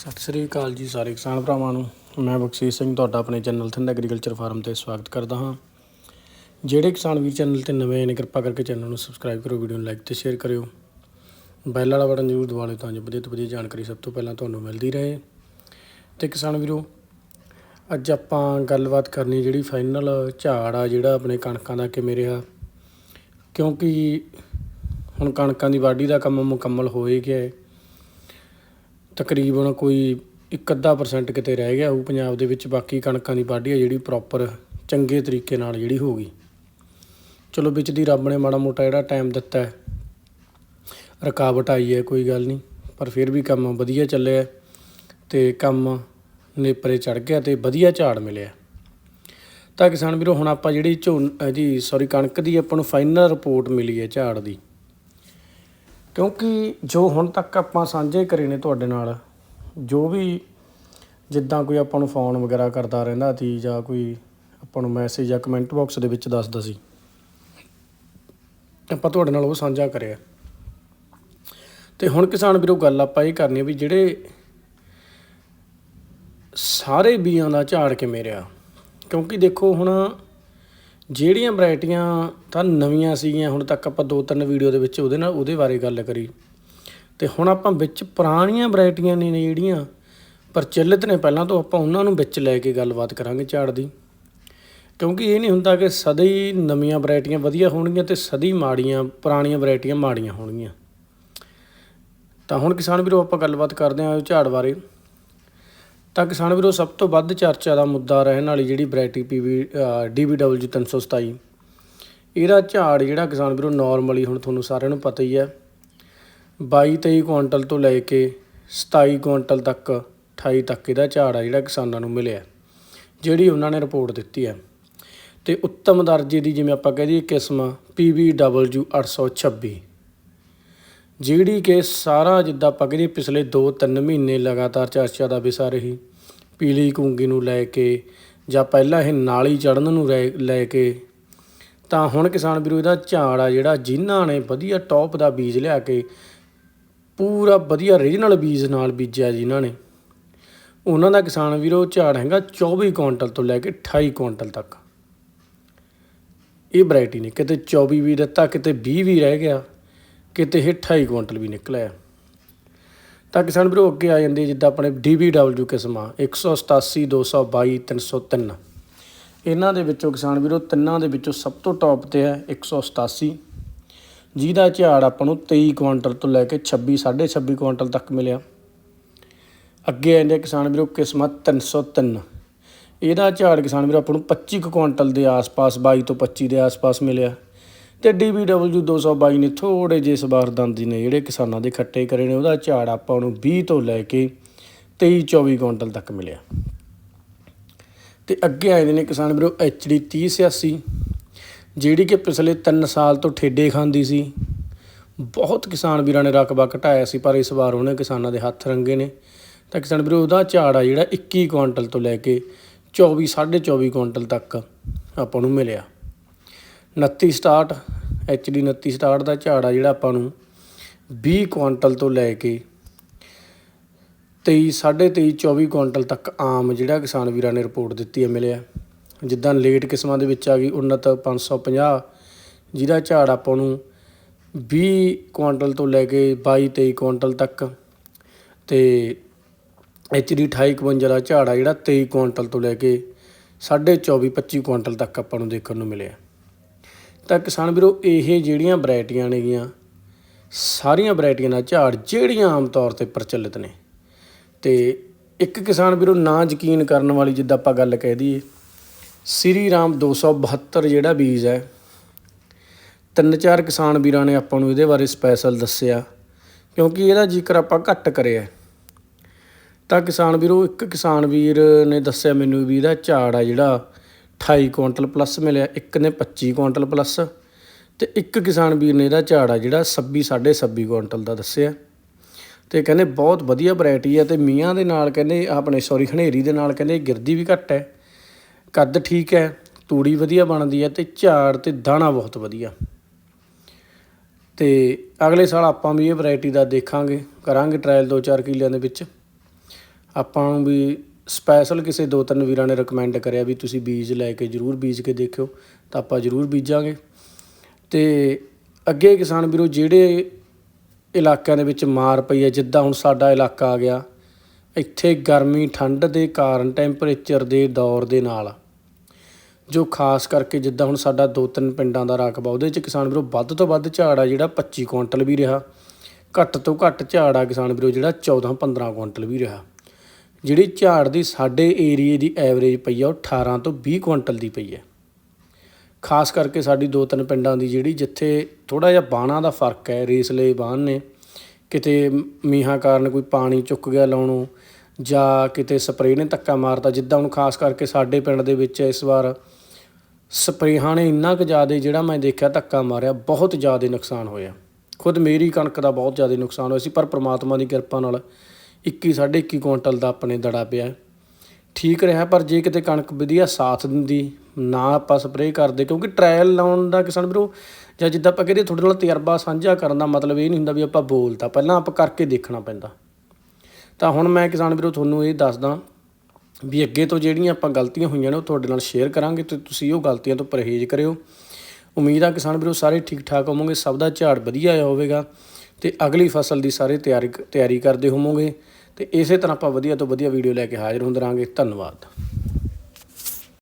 ਸਤਿ ਸ੍ਰੀ ਅਕਾਲ ਜੀ ਸਾਰੇ ਕਿਸਾਨ ਭਰਾਵਾਂ ਨੂੰ। ਮੈਂ ਬਖਸ਼ੀਸ਼ ਸਿੰਘ ਤੁਹਾਡਾ ਆਪਣੇ ਚੈਨਲ ਥਿੰਦ ਐਗਰੀਕਲਚਰ ਫਾਰਮ ਤੇ ਸਵਾਗਤ ਕਰਦਾ ਹਾਂ। ਜਿਹੜੇ ਕਿਸਾਨ ਵੀਰ ਚੈਨਲ ਤੇ ਨਵੇਂ ਨੇ, ਕਿਰਪਾ ਕਰਕੇ ਚੈਨਲ ਨੂੰ ਸਬਸਕ੍ਰਾਈਬ ਕਰੋ ਵੀਡੀਓ ਨੂੰ ਲਾਈਕ ਤੇ ਸ਼ੇਅਰ ਕਰਿਓ। ਬੈਲ ਵਾਲਾ ਬਟਨ ਜ਼ਰੂਰ ਦਬਾ ਲਿਓ ਤਾਂ ਜੋ ਵਧੀਆ ਤੋਂ ਵਧੀਆ ਜਾਣਕਾਰੀ ਸਭ ਤੋਂ ਪਹਿਲਾਂ ਤੁਹਾਨੂੰ ਮਿਲਦੀ ਰਹੇ। ਤੇ ਕਿਸਾਨ ਵੀਰੋ, ਅੱਜ ਆਪਾਂ ਗੱਲਬਾਤ ਕਰਨੀ ਜਿਹੜੀ ਫਾਈਨਲ ਝਾੜ ਆ, ਜਿਹੜਾ ਆਪਣੇ ਕਣਕਾਂ ਦਾ ਕਿਵੇਂ ਰਿਹਾ। ਕਿਉਂਕਿ ਹੁਣ ਕਣਕਾਂ ਦੀ ਵਾਢੀ ਦਾ ਕੰਮ ਮੁਕੰਮਲ ਹੋ ਹੀ ਗਿਆ ਹੈ। ਤਕਰੀਬਨ ਕੋਈ ਇੱਕ ਅੱਧਾ ਪਰਸੈਂਟ ਕਿਤੇ ਰਹਿ ਗਿਆ ਉਹ ਪੰਜਾਬ ਦੇ ਵਿੱਚ, ਬਾਕੀ ਕਣਕਾਂ ਦੀ ਵਾਢੀ ਆ ਜਿਹੜੀ ਪ੍ਰੋਪਰ ਚੰਗੇ ਤਰੀਕੇ ਨਾਲ ਜਿਹੜੀ ਹੋ ਗਈ। ਚਲੋ ਵਿੱਚ ਦੀ ਰੱਬ ਨੇ ਮਾੜਾ ਮੋਟਾ ਜਿਹੜਾ ਟਾਈਮ ਦਿੱਤਾ ਹੈ, ਰੁਕਾਵਟ ਆਈ ਹੈ, ਕੋਈ ਗੱਲ ਨਹੀਂ, ਪਰ ਫਿਰ ਵੀ ਕੰਮ ਵਧੀਆ ਚੱਲਿਆ ਤੇ ਕੰਮ ਨੇਪਰੇ ਚੜ ਗਿਆ ਤੇ ਵਧੀਆ ਝਾੜ ਮਿਲਿਆ ਤਾਂ ਕਿਸਾਨ ਵੀਰੋ, ਹੁਣ ਆਪਾਂ ਜਿਹੜੀ ਝੋਨ ਅ ਜੀ ਸੌਰੀ ਕਣਕ ਦੀ ਆਪਾਂ ਨੂੰ ਫਾਈਨਲ ਰਿਪੋਰਟ ਮਿਲੀ ਹੈ ਝਾੜ ਦੀ। ਕਿਉਂਕਿ ਜੋ ਹੁਣ ਤੱਕ ਆਪਾਂ ਸਾਂਝੇ ਕਰੇ ਨੇ ਤੁਹਾਡੇ ਨਾਲ, ਜੋ ਵੀ ਜਿੱਦਾਂ ਕੋਈ ਆਪਾਂ ਨੂੰ ਫੋਨ ਵਗੈਰਾ ਕਰਦਾ ਰਹਿੰਦਾ ਸੀ ਜਾਂ ਕੋਈ ਆਪਾਂ ਨੂੰ ਮੈਸੇਜ ਜਾਂ ਕਮੈਂਟ ਬਾਕਸ ਦੇ ਵਿੱਚ ਦੱਸਦਾ ਸੀ, ਆਪਾਂ ਤੁਹਾਡੇ ਨਾਲ ਉਹ ਸਾਂਝਾ ਕਰਿਆ। ਤੇ ਹੁਣ ਕਿਸਾਨ ਵੀਰੋ ਗੱਲ ਆਪਾਂ ਇਹ ਕਰਨੀ ਵੀ ਜਿਹੜੇ ਸਾਰੇ ਬੀਆਂ ਦਾ ਝਾੜ ਕਿਵੇਂ ਰਿਹਾ? ਕਿਉਂਕਿ ਦੇਖੋ ਹੁਣ ਜਿਹੜੀਆਂ ਵੈਰਾਈਟੀਆਂ ਤਾਂ ਨਵੀਆਂ ਸੀਗੀਆਂ, ਹੁਣ ਤੱਕ ਆਪਾਂ ਦੋ ਤਿੰਨ ਵੀਡੀਓ ਦੇ ਵਿੱਚ ਉਹਦੇ ਨਾਲ ਉਹਦੇ ਬਾਰੇ ਗੱਲ ਕਰੀ। ਤੇ ਹੁਣ ਆਪਾਂ ਵਿੱਚ ਪੁਰਾਣੀਆਂ ਵੈਰਾਈਟੀਆਂ ਨੇ ਜਿਹੜੀਆਂ ਪ੍ਰਚਲਿਤ ਨੇ, ਪਹਿਲਾਂ ਤੋਂ ਆਪਾਂ ਉਹਨਾਂ ਨੂੰ ਵਿੱਚ ਲੈ ਕੇ ਗੱਲਬਾਤ ਕਰਾਂਗੇ ਝਾੜ ਦੀ। ਕਿਉਂਕਿ ਇਹ ਨਹੀਂ ਹੁੰਦਾ ਕਿ ਸਦਾ ਹੀ ਨਵੀਆਂ ਵੈਰਾਈਟੀਆਂ ਵਧੀਆ ਹੋਣਗੀਆਂ ਤੇ ਸਦਾ ਹੀ ਮਾੜੀਆਂ, ਪੁਰਾਣੀਆਂ ਵੈਰਾਈਟੀਆਂ ਮਾੜੀਆਂ ਹੋਣਗੀਆਂ। ਤਾਂ ਹੁਣ ਕਿਸਾਨ ਵੀਰੋ ਆਪਾਂ ਗੱਲਬਾਤ ਕਰਦੇ ਹਾਂ ਝਾੜ ਬਾਰੇ। ਤਾਂ ਕਿਸਾਨ ਵੀਰੋ, ਸਭ ਤੋਂ ਵੱਧ ਚਰਚਾ ਦਾ ਮੁੱਦਾ ਰਹਿਣ ਵਾਲੀ ਜਿਹੜੀ ਵੈਰਾਈਟੀ ਪੀਵੀ ਡੀਬੀਡਬਲਯੂ 327 ਇਹਦਾ ਝਾੜ ਜਿਹੜਾ ਕਿਸਾਨ ਵੀਰੋ ਨਾਰਮਲੀ ਹੁਣ ਤੁਹਾਨੂੰ ਸਾਰਿਆਂ ਨੂੰ ਪਤਾ ਹੀ ਹੈ। 22 23 ਕੁਇੰਟਲ ਤੋਂ ਲੈ ਕੇ 27 ਕੁਇੰਟਲ ਤੱਕ 28 ਤੱਕ ਇਹਦਾ ਝਾੜ ਆ ਜਿਹੜਾ ਕਿਸਾਨਾਂ ਨੂੰ ਮਿਲਿਆ, ਜਿਹੜੀ ਉਹਨਾਂ ਨੇ ਰਿਪੋਰਟ ਦਿੱਤੀ ਹੈ। ਤੇ ਉੱਤਮ ਦਰਜੇ ਦੀ ਜਿਵੇਂ ਆਪਾਂ ਕਹਿ ਦਈਏ ਕਿਸਮ PVW 826 ਜਿਹੜੀ ਕਿ ਸਾਰਾ ਜਿੱਦਾਂ ਆਪਾਂ ਕਹੀਏ ਪਿਛਲੇ 2-3 ਮਹੀਨੇ ਲਗਾਤਾਰ ਚਰਚਾ ਦਾ ਵਿਸ਼ਾ ਰਹੀ। ਪੀਲੀ ਕੂੰਗੀ ਨੂੰ ਲੈ ਕੇ ਜਾਂ ਪਹਿਲਾਂ ਇਹ ਨਾਲੀ ਚੜਨ ਨੂੰ ਰਹਿ- ਲੈ ਕੇ, ਤਾਂ ਹੁਣ ਕਿਸਾਨ ਵੀਰੋ ਇਹਦਾ ਝਾੜ ਆ ਜਿਹੜਾ ਜਿਨ੍ਹਾਂ ਨੇ ਵਧੀਆ ਟੌਪ ਦਾ ਬੀਜ ਲਿਆ ਕੇ ਪੂਰਾ ਵਧੀਆ ਰੀਜਨਲ ਬੀਜ ਨਾਲ ਬੀਜਿਆ ਜਿਨ੍ਹਾਂ ਨੇ। ਉਹਨਾਂ ਦਾ ਕਿਸਾਨ ਵੀਰੋ ਝਾੜ ਹੈਗਾ 24 ਕੁਇੰਟਲ ਤੋਂ ਲੈ ਕੇ 28 ਕੁਇੰਟਲ ਤੱਕ। ਇਹ ਵੈਰਾਈਟੀ ਨੇ, ਕਿਤੇ 24 ਵੀ ਦਿੱਤਾ, ਕਿਤੇ 20 ਵੀ ਰਹਿ ਗਿਆ। ਕਿਤੇ ਇਹ 28 ਕੁਇੰਟਲ ਵੀ ਨਿਕਲਿਆ ਤਾਂ ਕਿਸਾਨ ਵੀਰੋ, ਅੱਗੇ ਆ ਜਾਂਦੇ ਜਿੱਦਾਂ ਆਪਣੇ DBW ਕਿਸਮਾਂ 187 222 303 ਇਹਨਾਂ ਦੇ ਵਿੱਚੋਂ ਕਿਸਾਨ ਵੀਰੋ, ਤਿੰਨਾਂ ਦੇ ਵਿੱਚੋਂ ਸਭ ਤੋਂ ਟੌਪ ਤੇ ਹੈ 187 ਜਿਹਦਾ ਝਾੜ ਆਪਾਂ ਨੂੰ 23 ਕੁਇੰਟਲ ਤੋਂ ਲੈ ਕੇ 26 26.5 ਕੁਇੰਟਲ ਤੱਕ ਮਿਲਿਆ। ਅੱਗੇ ਆਉਂਦੇ ਕਿਸਾਨ ਵੀਰੋ ਕਿਸਮਤ 303 ਇਹਦਾ ਝਾੜ ਕਿਸਾਨ ਵੀਰੋ, ਆਪਾਂ ਨੂੰ 25 ਕੁ ਕੁਇੰਟਲ ਦੇ ਆਸ-ਪਾਸ 22 ਤੋਂ 25 ਦੇ ਆਸ-ਪਾਸ ਮਿਲਿਆ। ਤੇ DBW 222 ਨੇ ਥੋੜੇ ਜਿਹੇ ਸਵਾਰ ਦੰਦੀ ਨੇ ਜਿਹੜੇ ਕਿਸਾਨਾਂ ਦੇ ਖੱਟੇ ਕਰੇ ਨੇ, ਉਹਦਾ ਝਾੜ ਆਪਾਂ ਨੂੰ 20 ਤੋਂ ਲੈ ਕੇ 23 24 ਕੁਇੰਟਲ ਤੱਕ ਮਿਲਿਆ। ਤੇ ਅੱਗੇ ਆਏ ਨੇ ਕਿਸਾਨ ਵੀਰੋ HD 3086 ਜਿਹੜੀ ਕਿ ਪਿਛਲੇ 3 ਸਾਲ ਤੋਂ ਠੇਡੇ ਖਾਂਦੀ ਸੀ। ਬਹੁਤ ਕਿਸਾਨ ਵੀਰਾਂ ਨੇ ਰਕਬਾ ਘਟਾਇਆ ਸੀ, ਪਰ ਇਸ ਵਾਰ ਉਹਨੇ ਕਿਸਾਨਾਂ ਦੇ ਹੱਥ ਰੰਗੇ ਨੇ। ਤਾਂ ਕਿਸਾਨ ਵੀਰੋ, ਉਹਦਾ ਝਾੜ ਆ ਜਿਹੜਾ 21 ਕੁਇੰਟਲ ਤੋਂ ਲੈ ਕੇ 24 24.5 ਕੁਇੰਟਲ ਤੱਕ ਆਪਾਂ ਨੂੰ ਮਿਲਿਆ। 29 ਸਟਾਰਟ HD 29 ਸਟਾਰਟ ਦਾ ਝਾੜ ਆ ਜਿਹੜਾ ਆਪਾਂ ਨੂੰ 20 ਕੁਇੰਟਲ ਤੋਂ ਲੈ ਕੇ 23 23.5 24 ਕੁਇੰਟਲ ਤੱਕ ਆਮ ਜਿਹੜਾ ਕਿਸਾਨ ਵੀਰਾਂ ਨੇ ਰਿਪੋਰਟ ਦਿੱਤੀ ਹੈ, ਮਿਲਿਆ। ਜਿੱਦਾਂ ਲੇਟ ਕਿਸਮਾਂ ਦੇ ਵਿੱਚ ਆ ਗਈ ਉન્નਤ 550 ਜਿਹਦਾ ਝਾੜ ਆਪਾਂ ਨੂੰ 20 ਕੁਇੰਟਲ ਤੋਂ ਲੈ ਕੇ 22 23 ਕੁਇੰਟਲ ਤੱਕ ਤੇ HD 2852 ਦਾ ਝਾੜ ਆ ਜਿਹੜਾ 23 ਕੁਇੰਟਲ ਤੋਂ ਲੈ ਕੇ 24 25 ਕੁਇੰਟਲ ਤੱਕ ਆਪਾਂ ਨੂੰ ਦੇਖਣ ਨੂੰ ਮਿਲਿਆ। ਤਾਂ ਕਿਸਾਨ ਵੀਰੋ, ਇਹ ਜਿਹੜੀਆਂ ਵੈਰਾਈਟੀਆਂ ਨੇਗੀਆਂ, ਸਾਰੀਆਂ ਵੈਰਾਈਟੀਆਂ ਦਾ ਝਾੜ ਜਿਹੜੀਆਂ ਆਮ ਤੌਰ ਤੇ ਪ੍ਰਚਲਿਤ ਨੇ। ਤੇ ਇੱਕ ਕਿਸਾਨ ਵੀਰੋ, ਨਾ ਯਕੀਨ ਕਰਨ ਵਾਲੀ ਜਿੱਦਾਂ ਆਪਾਂ ਗੱਲ ਕਹਿ ਦਈਏ, ਸ੍ਰੀ ਰਾਮ 272 ਜਿਹੜਾ ਬੀਜ ਹੈ, ਤਿੰਨ ਚਾਰ ਕਿਸਾਨ ਵੀਰਾਂ ਨੇ ਆਪਾਂ ਨੂੰ ਇਹਦੇ ਬਾਰੇ ਸਪੈਸ਼ਲ ਦੱਸਿਆ, ਕਿਉਂਕਿ ਇਹਦਾ ਜ਼ਿਕਰ ਆਪਾਂ ਘੱਟ ਕਰਿਆ। ਤਾਂ ਕਿਸਾਨ ਵੀਰੋ, ਇੱਕ ਕਿਸਾਨ ਵੀਰ ਨੇ ਦੱਸਿਆ ਮੈਨੂੰ ਵੀ ਇਹਦਾ ਝਾੜ ਆ ਜਿਹੜਾ 28 ਕੁਇੰਟਲ ਪਲੱਸ ਮਿਲਿਆ, ਇੱਕ ਨੇ 25 ਕੁਇੰਟਲ ਪਲੱਸ ਤੇ ਇੱਕ ਕਿਸਾਨ ਵੀਰ ਨੇ ਇਹਦਾ ਝਾੜ ਆ ਜਿਹੜਾ 26 26 ਕੁਇੰਟਲ ਦਾ ਦੱਸਿਆ। ਤੇ ਕਹਿੰਦੇ ਬਹੁਤ ਵਧੀਆ ਵੈਰਾਈਟੀ ਹੈ ਤੇ ਮੀਆਂ ਦੇ ਨਾਲ ਕਹਿੰਦੇ ਆਪਣੇ ਸੌਰੀ ਹਨੇਰੀ ਦੇ ਨਾਲ ਕਹਿੰਦੇ ਗਿਰਦੀ ਵੀ ਘੱਟ ਹੈ। ਕੱਦ ਠੀਕ ਹੈ, ਤੂੜੀ ਵਧੀਆ ਬਣਦੀ ਹੈ ਤੇ ਝਾੜ ਤੇ ਦਾਣਾ ਬਹੁਤ ਵਧੀਆ। ਤੇ ਅਗਲੇ ਸਾਲ ਆਪਾਂ ਵੀ ਇਹ ਵੈਰਾਈਟੀ ਦਾ ਦੇਖਾਂਗੇ, ਕਰਾਂਗੇ ਟ੍ਰਾਇਲ 2-4 ਕਿਲਿਆਂ ਦੇ ਵਿੱਚ। ਆਪਾਂ ਨੂੰ ਵੀ ਸਪੈਸ਼ਲ ਕਿਸੇ ਦੋ ਤਿੰਨ ਵੀਰਾਂ ਨੇ ਰეკਮੈਂਡ ਕਰਿਆ ਵੀ ਤੁਸੀਂ ਬੀਜ ਲੈ ਕੇ ਜਰੂਰ ਬੀਜ ਕੇ ਦੇਖਿਓ, ਤਾਂ ਆਪਾਂ ਜਰੂਰ ਬੀਜਾਂਗੇ। ਤੇ ਅੱਗੇ ਕਿਸਾਨ ਵੀਰੋ, ਜਿਹੜੇ ਇਲਾਕਿਆਂ ਦੇ ਵਿੱਚ ਮਾਰ ਪਈ ਹੈ, ਜਿੱਦਾਂ ਹੁਣ ਸਾਡਾ ਇਲਾਕਾ ਆ ਗਿਆ, ਇੱਥੇ ਗਰਮੀ ਠੰਡ ਦੇ ਕਾਰਨ ਟੈਂਪਰੇਚਰ ਦੇ ਦੌਰ ਦੇ ਨਾਲ, ਜੋ ਖਾਸ ਕਰਕੇ ਜਿੱਦਾਂ ਹੁਣ ਸਾਡਾ ਦੋ ਤਿੰਨ ਪਿੰਡਾਂ ਦਾ ਰਕਬਾ, ਉਹਦੇ 'ਚ ਕਿਸਾਨ ਵੀਰੋ ਵੱਧ ਤੋਂ ਵੱਧ ਝਾੜ ਆ ਜਿਹੜਾ 25 ਕੁਇੰਟਲ ਵੀ ਰਿਹਾ, ਘੱਟ ਤੋਂ ਘੱਟ ਝਾੜ ਆ ਕਿਸਾਨ ਵੀਰੋ ਜਿਹੜਾ 14 15 ਕੁਇੰਟਲ ਵੀ ਰਿਹਾ। ਜਿਹੜੀ ਝਾੜ ਦੀ ਸਾਡੇ ਏਰੀਏ ਦੀ ਐਵਰੇਜ ਪਈ ਆ, ਉਹ 18 ਤੋਂ 20 ਕੁਇੰਟਲ ਦੀ ਪਈ ਹੈ। ਖਾਸ ਕਰਕੇ ਸਾਡੀ ਦੋ ਤਿੰਨ ਪਿੰਡਾਂ ਦੀ ਜਿਹੜੀ, ਜਿੱਥੇ ਥੋੜਾ ਜਿਹਾ ਬਾਣਾ ਦਾ ਫ਼ਰਕ ਹੈ, ਰੇਸਲੇ ਬਾਣ ਨੇ, ਕਿਤੇ ਮੀਂਹਾਂ ਕਾਰਨ ਕੋਈ ਪਾਣੀ ਚੁੱਕ ਗਿਆ ਲਾਉਣੋਂ, ਜਾਂ ਕਿਤੇ ਸਪਰੇਅ ਨੇ ਧੱਕਾ ਮਾਰਤਾ, ਜਿੱਦਾਂ ਹੁਣ ਖਾਸ ਕਰਕੇ ਸਾਡੇ ਪਿੰਡ ਦੇ ਵਿੱਚ ਇਸ ਵਾਰ ਸਪਰੇਹਾਂ ਨੇ ਇੰਨਾ ਕੁ ਜ਼ਿਆਦਾ ਜਿਹੜਾ ਮੈਂ ਦੇਖਿਆ ਧੱਕਾ ਮਾਰਿਆ, ਬਹੁਤ ਜ਼ਿਆਦਾ ਨੁਕਸਾਨ ਹੋਇਆ। ਖੁਦ ਮੇਰੀ ਕਣਕ ਦਾ ਬਹੁਤ ਜ਼ਿਆਦਾ ਨੁਕਸਾਨ ਹੋਇਆ ਸੀ, ਪਰ ਪ੍ਰਮਾਤਮਾ ਦੀ ਕਿਰਪਾ ਨਾਲ 21 21 ਕੁਇੰਟਲ ਦਾ ਆਪਣੇ ਦੜਾ ਪਿਆ। ਠੀਕ ਰਿਹਾ, ਪਰ ਜੇ ਕਿਤੇ ਕਣਕ ਵਧੀਆ ਸਾਥ ਦਿੰਦੀ, ਨਾ ਆਪਾਂ ਸਪਰੇਅ ਕਰਦੇ, ਕਿਉਂਕਿ ਟ੍ਰਾਇਲ ਲਾਉਣ ਦਾ ਕਿਸਾਨ ਵੀਰੋ, ਜਾਂ ਜਿੱਦਾਂ ਆਪਾਂ ਕਹਿੰਦੇ ਤੁਹਾਡੇ ਨਾਲ ਤਜਰਬਾ ਸਾਂਝਾ ਕਰਨ ਦਾ ਮਤਲਬ ਇਹ ਨਹੀਂ ਹੁੰਦਾ ਵੀ ਆਪਾਂ ਬੋਲਤਾ, ਪਹਿਲਾਂ ਆਪਾਂ ਕਰਕੇ ਦੇਖਣਾ ਪੈਂਦਾ। ਤਾਂ ਹੁਣ ਮੈਂ ਕਿਸਾਨ ਵੀਰੋ ਤੁਹਾਨੂੰ ਇਹ ਦੱਸਦਾ ਵੀ ਅੱਗੇ ਤੋਂ ਜਿਹੜੀਆਂ ਆਪਾਂ ਗਲਤੀਆਂ ਹੋਈਆਂ ਨੇ ਉਹ ਤੁਹਾਡੇ ਨਾਲ ਸ਼ੇਅਰ ਕਰਾਂਗੇ ਤੇ ਤੁਸੀਂ ਉਹ ਗਲਤੀਆਂ ਤੋਂ ਪਰਹੇਜ਼ ਕਰਿਓ। ਉਮੀਦ ਆ ਕਿਸਾਨ ਵੀਰੋ ਸਾਰੇ ਠੀਕ ਠਾਕ ਹੋਵੋਗੇ, ਸਭ ਦਾ ਝਾੜ ਵਧੀਆ ਹੋਵੇਗਾ। ਤੇ ਅਗਲੀ ਫਸਲ ਦੀ ਸਾਰੇ ਤਿਆਰੀ ਤਿਆਰੀ ਕਰਦੇ ਹੋਵੋਗੇ ਤੇ ਇਸੇ ਤਰ੍ਹਾਂ ਆਪਾਂ ਵਧੀਆ ਤੋਂ ਵਧੀਆ ਵੀਡੀਓ ਲੈ ਕੇ ਹਾਜ਼ਰ ਹੁੰਦੇ ਰਹਾਂਗੇ ਧੰਨਵਾਦ।